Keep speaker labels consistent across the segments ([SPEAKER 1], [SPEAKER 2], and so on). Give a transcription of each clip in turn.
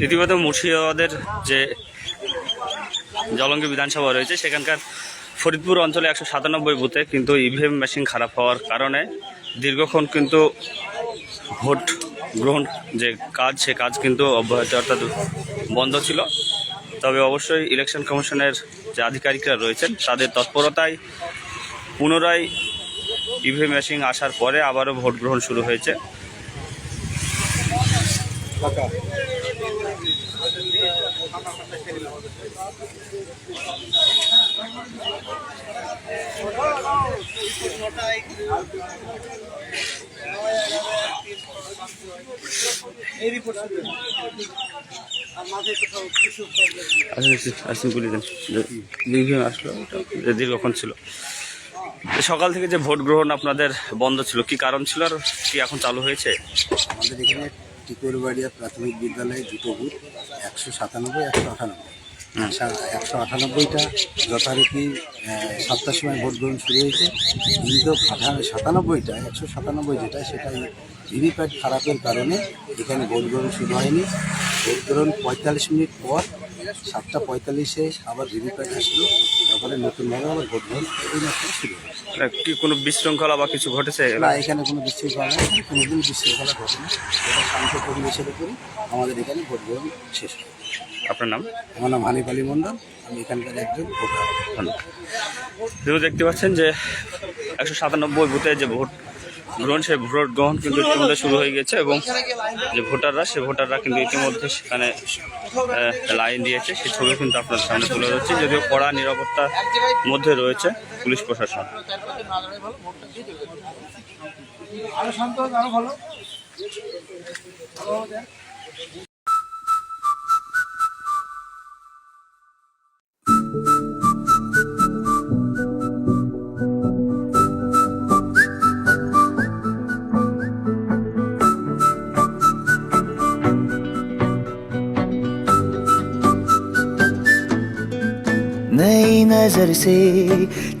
[SPEAKER 1] রীতিমতো মুর্শিদাবাদের যে জলঙ্গি বিধানসভা রয়েছে সেখানকার ফরিদপুর অঞ্চলে একশো সাতানব্বই বুথে কিন্তু ইভিএম মেশিন খারাপ হওয়ার কারণে দীর্ঘক্ষণ কিন্তু ভোট গ্রহণ যে কাজ, সে কাজ কিন্তু অব্যাহত, অর্থাৎ বন্ধ ছিল। তবে অবশ্যই ইলেকশন কমিশনের যে আধিকারিকরা রয়েছেন, তাদের তৎপরতায় পুনরায় ইভিএম মেশিন আসার পরে আবারও ভোট গ্রহণ শুরু হয়েছে। আচ্ছা দেন। ইভিএম আসলো দীর্ঘক্ষণ ছিল। সকাল থেকে যে ভোট গ্রহণ আপনাদের বন্ধ ছিল কি কারণ ছিল আর কি এখন চালু হয়েছে?
[SPEAKER 2] আমাদের এখানে টিকুরবাড়িয়া প্রাথমিক বিদ্যালয়ে দুটো বুথ, একশো সাতানব্বই, একশো আঠানব্বই
[SPEAKER 1] হুম।
[SPEAKER 2] একশো আটানব্বইটা যথারীতি সাতটার সময় ভোট গ্রহণ শুরু হয়েছে কিন্তু সাতানব্বইটা, একশো সাতানব্বই যেটা সেটা ভিভিপ্যাট খারাপের কারণে এখানে ভোট গ্রহণ শুরু হয়নি ভোট গ্রহণ পঁয়তাল্লিশ মিনিট পর সাতটা পঁয়তাল্লিশে আবার ভিভিপ্যাট আসলো তারপরে নতুনভাবে আবার ভোট গ্রহণ এই মাত্র শুরু
[SPEAKER 1] মানে কি কোনো বিশৃঙ্খলা বা কিছু ঘটেছে
[SPEAKER 2] না এখানে কোনো বিশৃঙ্খলা নেই কোনোদিন বিশৃঙ্খলা ঘটে না এটা শান্ত পরিবেশের উপরে আমাদের এখানে ভোট গ্রহণ শেষ হয়
[SPEAKER 1] আপনার নাম?
[SPEAKER 2] আমার নাম হানিফ আলী মন্ডল আমি এখানকার একজন ভোটার।
[SPEAKER 1] ধন্যবাদ। দেখতে পাচ্ছেন যে একশো সাতানব্বই বুথে যে ভোট গ্রহণ সেই ভোট গ্রহণ কিন্তু ইতিমধ্যে শুরু হয়ে গেছে এবং যে ভোটাররা সে ভোটাররা কিন্তু ইতিমধ্যে সেখানে লাইন দিয়েছে। সেই ছবি কিন্তু আপনার সামনে তুলে ধরছি। যদিও কড়া নিরাপত্তার মধ্যে রয়েছে পুলিশ প্রশাসন।
[SPEAKER 3] नई नज़र से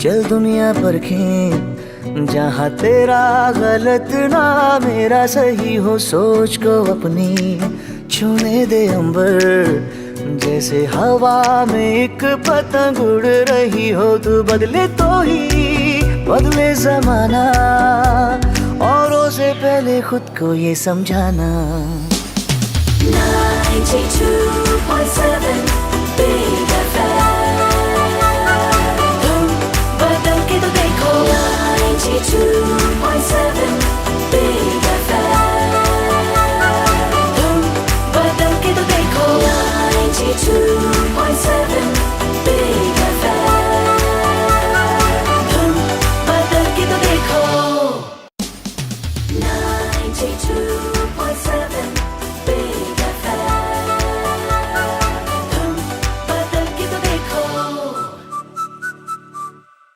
[SPEAKER 3] चल दुनिया पर परखें जहाँ तेरा गलत ना मेरा सही हो, सोच को अपनी छूने दे अंबर। जैसे हवा में एक पतंग उड़ रही हो, तू बदले तो ही, बदले जमाना। औरों से पहले खुद को ये समझाना।
[SPEAKER 4] 92.7 Big